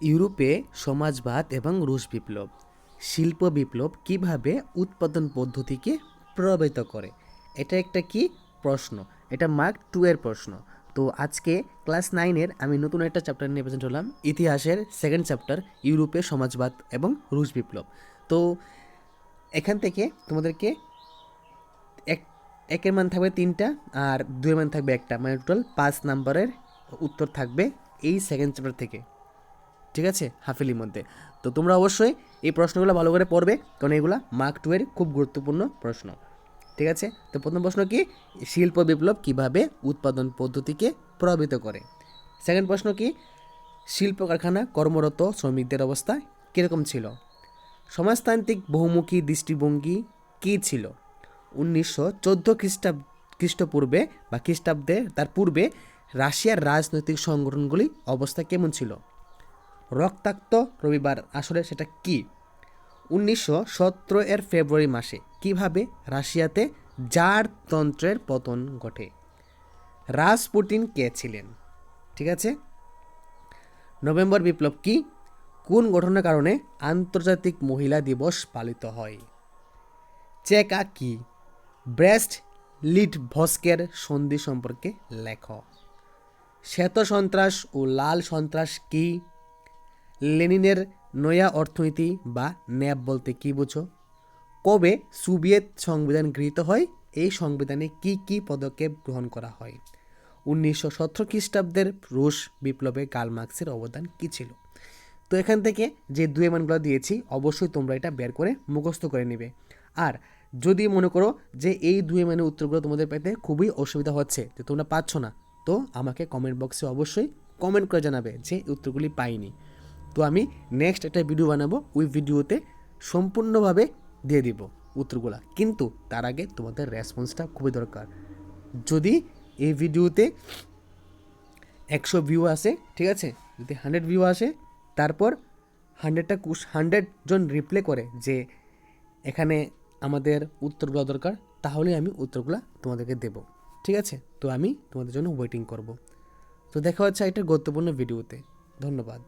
ইউরোপে সমাজবাদ এবং রুশ বিপ্লব। শিল্প বিপ্লব কীভাবে উৎপাদন পদ্ধতিকে প্রভাবিত করে? এটা একটা কি প্রশ্ন? এটা মার্ক টু এর প্রশ্ন। তো আজকে ক্লাস নাইনের আমি নতুন একটা চ্যাপ্টার নিয়ে প্রেজেন্ট হলাম, ইতিহাসের সেকেন্ড চ্যাপ্টার ইউরোপে সমাজবাদ এবং রুশ বিপ্লব। তো এখান থেকে তোমাদেরকে এক, একের মান থাকবে তিনটা আর দুয়ের মান থাকবে একটা। মানে টোটাল পাঁচ নাম্বারের উত্তর থাকবে এই সেকেন্ড চ্যাপ্টার থেকে। ঠিক আছে? হাফিলির মধ্যে। তো তোমরা অবশ্যই এই প্রশ্নগুলো ভালো করে পড়বে, কারণ এগুলো মার্ক টু এর খুব গুরুত্বপূর্ণ প্রশ্ন। ঠিক আছে? তো প্রথম প্রশ্ন কি? শিল্প বিপ্লব কীভাবে উৎপাদন পদ্ধতিকে প্রভাবিত করে? সেকেন্ড প্রশ্ন কি? শিল্প কারখানা কর্মরত শ্রমিকদের অবস্থা কীরকম ছিল? সমাজতান্ত্রিক বহুমুখী দৃষ্টিভঙ্গি কী ছিল? উনিশশো চোদ্দ খ্রিস্টাব খ্রিস্টপূর্বে বা খ্রিস্টাব্দে তার পূর্বে রাশিয়ার রাজনৈতিক সংগঠনগুলি অবস্থা কেমন ছিল? রক্তাক্ত রবিবার আসলে সেটা কি? উনিশশো সতেরো এর ফেব্রুয়ারি মাসে কীভাবে রাশিয়াতে জার তন্ত্রের পতন ঘটে? রাসপুটিন কে ছিলেন? ঠিক আছে? নভেম্বর বিপ্লব কি? কোন গঠনের কারণে আন্তর্জাতিক মহিলা দিবস পালিত হয়? চেকা কি? ব্রেস্ট লিড ভস্কের সন্ধি সম্পর্কে লেখ। শ্বেত সন্ত্রাস ও লাল সন্ত্রাস কি? লেনিনের নয়া অর্থনীতি বা ন্যাপ বলতে কি বুঝো? কবে সোভিয়েত সংবিধান গৃহীত হয়? এই সংবিধানে কি কি পদক্ষেপ গ্রহণ করা হয়? উনিশশো সতেরো খ্রিস্টাব্দের রুশ বিপ্লবে কার্ল মার্ক্সের অবদান কী ছিল? তো এখান থেকে যে দুই মানগুলো দিয়েছি, অবশ্যই তোমরা এটা বের করে মুখস্থ করে নেবে। আর যদি মনে করো যে এই দুই মানের উত্তরগুলো তোমাদের পেতে খুবই অসুবিধা হচ্ছে যে তোমরা পাচ্ছ না, তো আমাকে কমেন্ট বক্সে অবশ্যই কমেন্ট করে জানাবে যে উত্তরগুলি পাইনি। তো আমি নেক্সট একটা ভিডিও বানাবো। ওই ভিডিওতে সম্পূর্ণভাবে দিয়ে দিব উত্তরগুলা। কিন্তু তার আগে তোমাদের রেসপন্সটা খুবই দরকার। যদি এই ভিডিওতে একশো ভিউ আসে, ঠিক আছে? যদি হান্ড্রেড ভিউ আসে, তারপর হান্ড্রেডটা কুশ হান্ড্রেড জন রিপ্লে করে যে এখানে আমাদের উত্তরগুলো দরকার, তাহলে আমি উত্তরগুলো তোমাদেরকে দেব। ঠিক আছে? তো আমি তোমাদের জন্য ওয়েটিং করব। তো দেখা হচ্ছে একটা গুরুত্বপূর্ণ ভিডিওতে ধন্যবাদ।